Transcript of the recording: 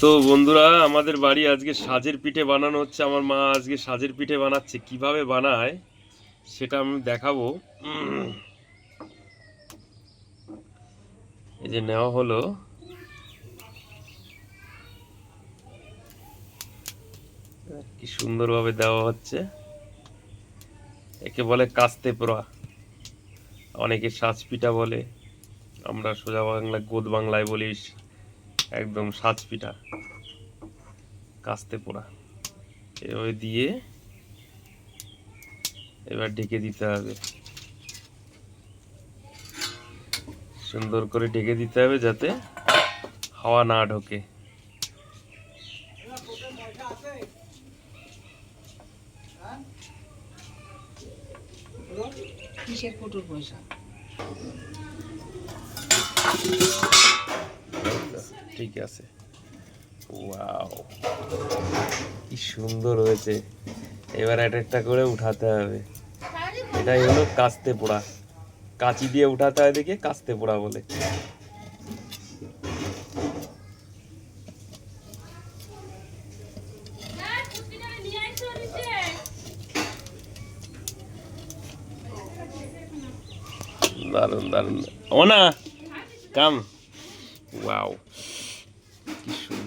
তো বন্ধুরা, আমাদের বাড়ি আজকে সাজের পিঠে বানানো হচ্ছে। আমার মা আজকে সাজের পিঠে বানাচ্ছে। কীভাবে বানায় সেটা আমি দেখাবো। এই যে নেওয়া হলো। কি সুন্দরভাবে দেওয়া হচ্ছে। একে বলে কাস্তে পোড়া অনেকে সাজ পিঠা বলে। আমরা সোজা বাংলা, গোদ বাংলায় বলি একদম সাজ পিঠা কাস্তে পোড়া। এভাবে দিয়ে এবার ঢেকে দিতে হবে। সুন্দর করে ঢেকে দিতে হবে যাতে হাওয়া না ঢোকে। কিসের পয়সা? ঠিক আছে। ওয়াও কি সুন্দর হয়েছে। এবার এক একটা করে উঠাতে হবে। এটাই হলো কাস্তে পোড়া। কাঁচি দিয়ে উঠাতে হয় দেখে কাস্তে পোড়া বলে। দারুণ দারুণ ও না কাম ওয়াও কি সুন্দর